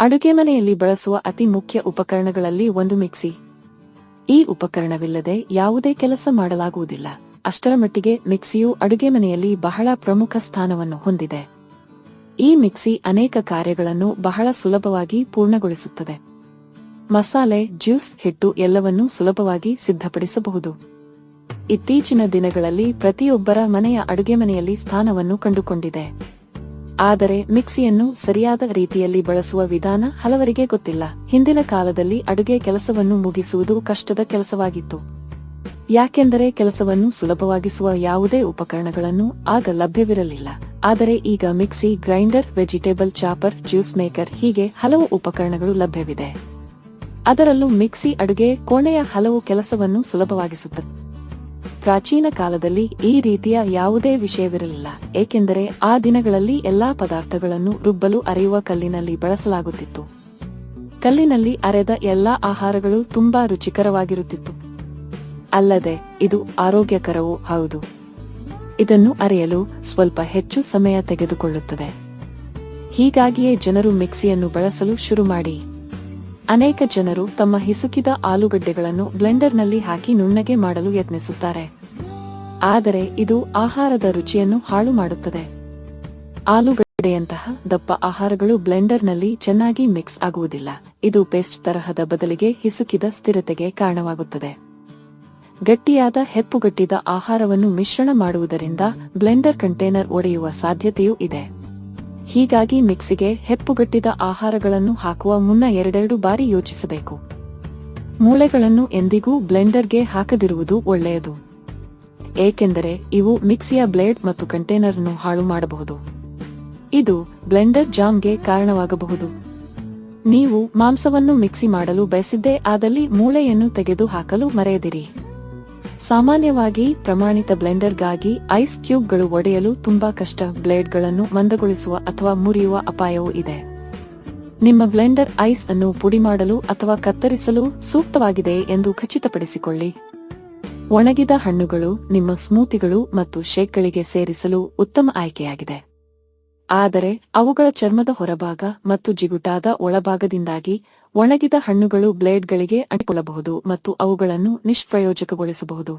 ಅಡುಗೆ ಮನೆಯಲ್ಲಿ ಬಳಸುವ ಅತಿ ಮುಖ್ಯ ಉಪಕರಣಗಳಲ್ಲಿ ಒಂದು ಮಿಕ್ಸಿ. ಈ ಉಪಕರಣವಿಲ್ಲದೆ ಯಾವುದೇ ಕೆಲಸ ಮಾಡಲಾಗುವುದಿಲ್ಲ. ಅಷ್ಟರ ಮಟ್ಟಿಗೆ ಮಿಕ್ಸಿಯು ಅಡುಗೆ ಮನೆಯಲ್ಲಿ ಬಹಳ ಪ್ರಮುಖ ಸ್ಥಾನವನ್ನು ಹೊಂದಿದೆ. ಈ ಮಿಕ್ಸಿ ಅನೇಕ ಕಾರ್ಯಗಳನ್ನು ಬಹಳ ಸುಲಭವಾಗಿ ಪೂರ್ಣಗೊಳಿಸುತ್ತದೆ. ಮಸಾಲೆ, ಜ್ಯೂಸ್, ಹಿಟ್ಟು ಎಲ್ಲವನ್ನೂ ಸುಲಭವಾಗಿ ಸಿದ್ಧಪಡಿಸಬಹುದು. ಇತ್ತೀಚಿನ ದಿನಗಳಲ್ಲಿ ಪ್ರತಿಯೊಬ್ಬರ ಮನೆಯ ಅಡುಗೆ ಮನೆಯಲ್ಲಿ ಸ್ಥಾನವನ್ನು ಕಂಡುಕೊಂಡಿದೆ. ಆದರೆ ಮಿಕ್ಸಿಯನ್ನು ಸರಿಯಾದ ರೀತಿಯಲ್ಲಿ ಬಳಸುವ ವಿಧಾನ ಹಲವರಿಗೆ ಗೊತ್ತಿಲ್ಲ. ಹಿಂದಿನ ಕಾಲದಲ್ಲಿ ಅಡುಗೆ ಕೆಲಸವನ್ನು ಮುಗಿಸುವುದು ಕಷ್ಟದ ಕೆಲಸವಾಗಿತ್ತು. ಯಾಕೆಂದರೆ ಕೆಲಸವನ್ನು ಸುಲಭವಾಗಿಸುವ ಯಾವುದೇ ಉಪಕರಣಗಳನ್ನು ಆಗ ಲಭ್ಯವಿರಲಿಲ್ಲ. ಆದರೆ ಈಗ mixie, grinder, vegetable, chopper, juice maker ಹೀಗೆ ಹಲವು ಉಪಕರಣಗಳು ಲಭ್ಯವಿದೆ. ಅದರಲ್ಲೂ ಮಿಕ್ಸಿ ಅಡುಗೆ ಕೋಣೆಯ ಹಲವು ಕೆಲಸವನ್ನು ಸುಲಭವಾಗಿಸುತ್ತದೆ. ಪ್ರಾಚೀನ ಕಾಲದಲ್ಲಿ ಈ ರೀತಿಯ ಯಾವುದೇ ವಿಷಯವಿರಲಿಲ್ಲ, ಏಕೆಂದರೆ ಆ ದಿನಗಳಲ್ಲಿ ಎಲ್ಲಾ ಪದಾರ್ಥಗಳನ್ನು ರುಬ್ಬಲು ಅರೆಯುವ ಕಲ್ಲಿನಲ್ಲಿ ಬಳಸಲಾಗುತ್ತಿತ್ತು. ಕಲ್ಲಿನಲ್ಲಿ ಅರೆದ ಎಲ್ಲಾ ಆಹಾರಗಳು ತುಂಬಾ ರುಚಿಕರವಾಗಿರುತ್ತಿತ್ತು. ಅಲ್ಲದೆ, ಇದು ಆರೋಗ್ಯಕರವೂ ಹೌದು. ಇದನ್ನು ಅರೆಯಲು ಸ್ವಲ್ಪ ಹೆಚ್ಚು ಸಮಯ ತೆಗೆದುಕೊಳ್ಳುತ್ತದೆ. ಹೀಗಾಗಿಯೇ ಜನರು ಮಿಕ್ಸಿಯನ್ನು ಬಳಸಲು ಶುರು ಮಾಡಿ ಅನೇಕ ಜನರು ತಮ್ಮ ಹಿಸುಕಿದ ಆಲೂಗಡ್ಡೆಗಳನ್ನು ಬ್ಲೆಂಡರ್ನಲ್ಲಿ ಹಾಕಿ ನುಣ್ಣಗೆ ಮಾಡಲು ಯತ್ನಿಸುತ್ತಾರೆ. ಆದರೆ ಇದು ಆಹಾರದ ರುಚಿಯನ್ನು ಹಾಳು ಮಾಡುತ್ತದೆ. ಆಲೂಗಡ್ಡೆಯಂತಹ ದಪ್ಪ ಆಹಾರಗಳು ಬ್ಲೆಂಡರ್ನಲ್ಲಿ ಚೆನ್ನಾಗಿ ಮಿಕ್ಸ್ ಆಗುವುದಿಲ್ಲ. ಇದು ಪೇಸ್ಟ್ ತರಹದ ಬದಲಿಗೆ ಹಿಸುಕಿದ ಸ್ಥಿರತೆಗೆ ಕಾರಣವಾಗುತ್ತದೆ. ಗಟ್ಟಿಯಾದ ಹೆಪ್ಪುಗಟ್ಟಿದ ಆಹಾರವನ್ನು ಮಿಶ್ರಣ ಮಾಡುವುದರಿಂದ ಬ್ಲೆಂಡರ್ ಕಂಟೈನರ್ ಒಡೆಯುವ ಸಾಧ್ಯತೆಯೂ ಇದೆ. ಹೀಗಾಗಿ ಮಿಕ್ಸಿಗೆ ಹೆಪ್ಪುಗಟ್ಟಿದ ಆಹಾರಗಳನ್ನು ಹಾಕುವ ಮುನ್ನ ಎರಡೆರಡು ಬಾರಿ ಯೋಚಿಸಬೇಕು. ಮೂಳೆಗಳನ್ನು ಎಂದಿಗೂ ಬ್ಲೆಂಡರ್ಗೆ ಹಾಕದಿರುವುದು ಒಳ್ಳೆಯದು. ಏಕೆಂದರೆ ಇವು ಮಿಕ್ಸಿಯ ಬ್ಲೇಡ್ ಮತ್ತು ಕಂಟೈನರ್ ಅನ್ನು ಹಾಳು ಮಾಡಬಹುದು. ಇದು ಬ್ಲೆಂಡರ್ ಜಾಮ್ಗೆ ಕಾರಣವಾಗಬಹುದು. ನೀವು ಮಾಂಸವನ್ನು ಮಿಕ್ಸಿ ಮಾಡಲು ಬಯಸಿದ್ದೇ ಆದಲ್ಲಿ ಮೂಳೆಯನ್ನು ತೆಗೆದು ಹಾಕಲು ಮರೆಯದಿರಿ. ಸಾಮಾನ್ಯವಾಗಿ ಪ್ರಮಾಣಿತ ಬ್ಲೆಂಡರ್ಗಾಗಿ ಐಸ್ ಕ್ಯೂಬ್ಗಳು ಒಡೆಯಲು ತುಂಬಾ ಕಷ್ಟ. ಬ್ಲೇಡ್ಗಳನ್ನು ಮಂದಗೊಳಿಸುವ ಅಥವಾ ಮುರಿಯುವ ಅಪಾಯವೂ ಇದೆ. ನಿಮ್ಮ ಬ್ಲೆಂಡರ್ ಐಸ್ ಅನ್ನು ಪುಡಿ ಮಾಡಲು ಅಥವಾ ಕತ್ತರಿಸಲು ಸೂಕ್ತವಾಗಿದೆ ಎಂದು ಖಚಿತಪಡಿಸಿಕೊಳ್ಳಿ. ಒಣಗಿದ ಹಣ್ಣುಗಳು ನಿಮ್ಮ ಸ್ಮೂತಿಗಳು ಮತ್ತು ಶೇಕ್ಗಳಿಗೆ ಸೇರಿಸಲು ಉತ್ತಮ ಆಯ್ಕೆಯಾಗಿದೆ. ಆದರೆ ಅವುಗಳ ಚರ್ಮದ ಹೊರಭಾಗ ಮತ್ತು ಜಿಗುಟಾದ ಒಳಭಾಗದಿಂದಾಗಿ ಒಣಗಿದ ಹಣ್ಣುಗಳು ಬ್ಲೇಡ್ಗಳಿಗೆ ಅಂಟಿಕೊಳ್ಳಬಹುದು ಮತ್ತು ಅವುಗಳನ್ನು ನಿಷ್ಪ್ರಯೋಜಕಗೊಳಿಸಬಹುದು.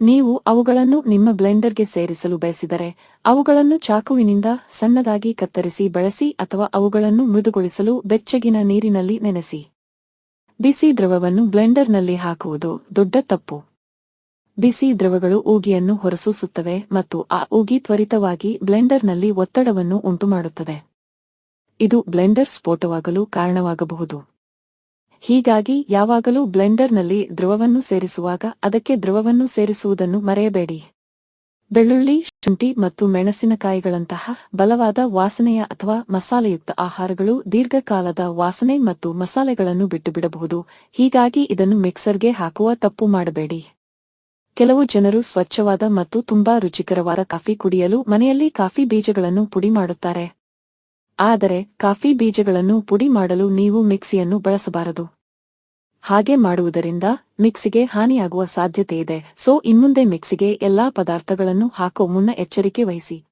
ನೀವು ಅವುಗಳನ್ನು ನಿಮ್ಮ ಬ್ಲೆಂಡರ್ಗೆ ಸೇರಿಸಲು ಬಯಸಿದರೆ ಅವುಗಳನ್ನು ಚಾಕುವಿನಿಂದ ಸಣ್ಣದಾಗಿ ಕತ್ತರಿಸಿ ಬಳಸಿ ಅಥವಾ ಅವುಗಳನ್ನು ಮೃದುಗೊಳಿಸಲು ಬೆಚ್ಚಗಿನ ನೀರಿನಲ್ಲಿ ನೆನೆಸಿ. ಬಿಸಿ ದ್ರವವನ್ನು ಬ್ಲೆಂಡರ್ನಲ್ಲಿ ಹಾಕುವುದು ದೊಡ್ಡ ತಪ್ಪು. ಬಿಸಿ ದ್ರವಗಳು ಊಗಿಯನ್ನು ಹೊರಸೂಸುತ್ತವೆ ಮತ್ತು ಆ ಊಗಿ ತ್ವರಿತವಾಗಿ ಬ್ಲೆಂಡರ್ನಲ್ಲಿ ಒತ್ತಡವನ್ನು ಉಂಟುಮಾಡುತ್ತದೆ. ಇದು ಬ್ಲೆಂಡರ್ ಸ್ಫೋಟವಾಗಲು ಕಾರಣವಾಗಬಹುದು. ಹೀಗಾಗಿ ಯಾವಾಗಲೂ ಬ್ಲೆಂಡರ್ನಲ್ಲಿ ದ್ರವವನ್ನು ಸೇರಿಸುವಾಗ ಅದಕ್ಕೆ ದ್ರವವನ್ನು ಸೇರಿಸುವುದನ್ನು ಮರೆಯಬೇಡಿ. ಬೆಳ್ಳುಳ್ಳಿ, ಶುಂಠಿ ಮತ್ತು ಮೆಣಸಿನಕಾಯಿಗಳಂತಹ ಬಲವಾದ ವಾಸನೆಯ ಅಥವಾ ಮಸಾಲೆಯುಕ್ತ ಆಹಾರಗಳು ದೀರ್ಘಕಾಲದ ವಾಸನೆ ಮತ್ತು ಮಸಾಲೆಗಳನ್ನು ಬಿಟ್ಟುಬಿಡಬಹುದು. ಹೀಗಾಗಿ ಇದನ್ನು ಮಿಕ್ಸರ್ಗೆ ಹಾಕುವ ತಪ್ಪು ಮಾಡಬೇಡಿ. ಕೆಲವು ಜನರು ಸ್ವಚ್ಛವಾದ ಮತ್ತು ತುಂಬಾ ರುಚಿಕರವಾದ ಕಾಫಿ ಕುಡಿಯಲು ಮನೆಯಲ್ಲಿ ಕಾಫಿ ಬೀಜಗಳನ್ನು ಪುಡಿ ಮಾಡುತ್ತಾರೆ. ಆದರೆ, ಕಾಫಿ ಬೀಜಗಳನ್ನು ಪುಡಿ ಮಾಡಲು ನೀವು ಮಿಕ್ಸಿಯನ್ನು ಬಳಸಬಾರದು. ಹಾಗೆ ಮಾಡುವುದರಿಂದ ಮಿಕ್ಸಿಗೆ ಹಾನಿಯಾಗುವ ಸಾಧ್ಯತೆಯಿದೆ. ಸೊ, ಇನ್ಮುಂದೆ ಮಿಕ್ಸಿಗೆ ಎಲ್ಲಾ ಪದಾರ್ಥಗಳನ್ನು ಹಾಕೋ ಮುನ್ನ ಎಚ್ಚರಿಕೆ ವಹಿಸಿ.